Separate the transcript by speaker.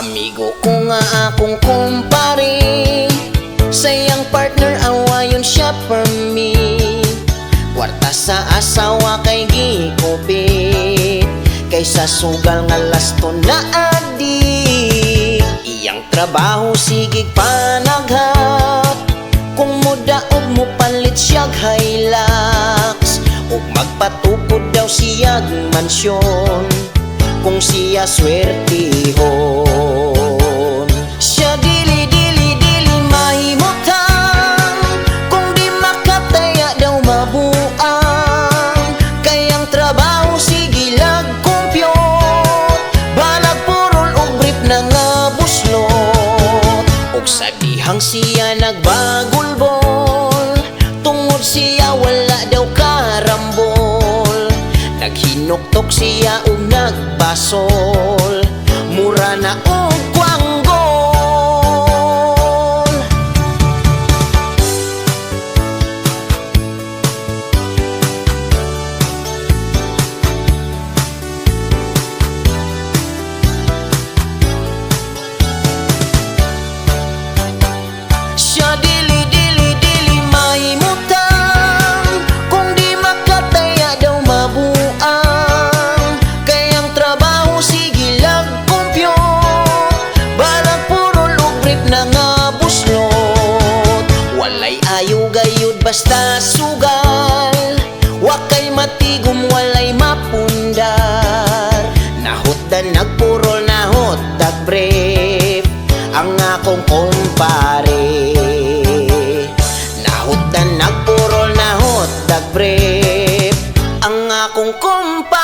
Speaker 1: Igo ko nga akong kumpare Sayang partner awayon siya for me. Kwarta sa asawa kay gikupit Kaysa sugal nga lasto na adi. Iyang trabaho sigig panaghat Kung muda og mo palit siyag Hilux Ug magpatukod daw siyag mansyon Kung siya swertihon. Siya dili dili dili Kung di makataya daw mabuang. Kayang trabaho sigilag kompyot Balag purol og brief na nga buslot. Og sa dihang siya nagbagulbol Tungod siya wala daw karambol. Naghinuktok siya og nagbasol Mura na og kwanggol basta sugal. Wakay matigom walay mapundar. Nahutdan nagpurol nahot dag brief Ang akong kumpare. Nahutdan nagpurol nahot dag brief Ang akong kumpare